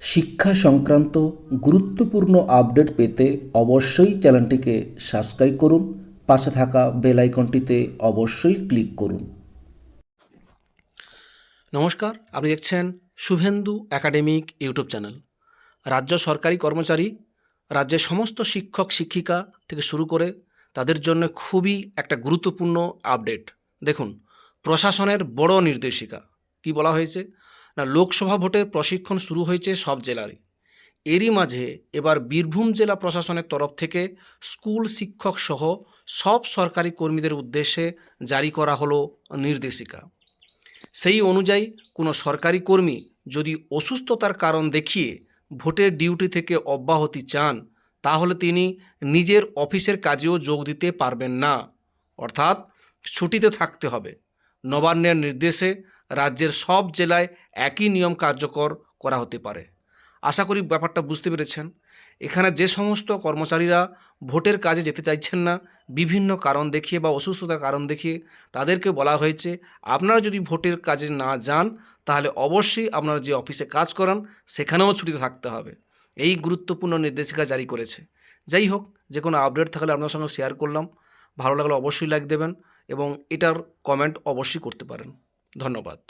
শিক্ষা সংক্রান্ত গুরুত্বপূর্ণ আপডেট পেতে অবশ্যই চ্যানেলটিকে সাবস্ক্রাইব করুন, পাশে থাকা বেল আইকনটিতে অবশ্যই ক্লিক করুন। নমস্কার, আপনি দেখছেন শুভেন্দু একাডেমিক ইউটিউব চ্যানেল। রাজ্য সরকারি কর্মচারী, রাজ্যের সমস্ত শিক্ষক, শিক্ষিকা থেকে শুরু করে তাদের জন্য খুবই একটা গুরুত্বপূর্ণ আপডেট। দেখুন, প্রশাসনের বড় নির্দেশিকা, কি বলা হয়েছে? না লোকসভা ভোটের প্রশিক্ষণ শুরু হয়েছে সব জেলারই। এরই মাঝে এবার বীরভূম জেলা প্রশাসনের তরফ থেকে স্কুল শিক্ষক সহ সব সরকারি কর্মীদের উদ্দেশ্যে জারি করা হলো নির্দেশিকা। সেই অনুযায়ী কোনো সরকারি কর্মী যদি অসুস্থতার কারণ দেখিয়ে ভোটের ডিউটি থেকে অব্যাহতি চান, তাহলে তিনি নিজের অফিসের কাজেও যোগ দিতে পারবেন না। অর্থাৎ ছুটিতে থাকতে হবে। নবান্নের নির্দেশে রাজ্যের সব জেলায় একই নিয়ম কার্যকর করা হতে পারে। আশা করি ব্যাপারটা বুঝতে পেরেছেন। এখানে যে সমস্ত কর্মচারীরা ভোটের কাজে যেতে চাইছেন না, বিভিন্ন কারণ দেখিয়ে বা অসুস্থতার কারণ দেখিয়ে তাদেরকে বলা হয়েছে, আপনারা যদি ভোটের কাজে না যান, তাহলে অবশ্যই আপনারা যে অফিসে কাজ করান, সেখানেও ছুটিতে থাকতে হবে। এই গুরুত্বপূর্ণ নির্দেশিকা জারি করেছে। যাই হোক, যে কোনো আপডেট থাকলে আপনার সঙ্গে শেয়ার করলাম। ভালো লাগলে অবশ্যই লাইক দেবেন এবং এটার কমেন্ট অবশ্যই করতে পারেন। ধন্যবাদ।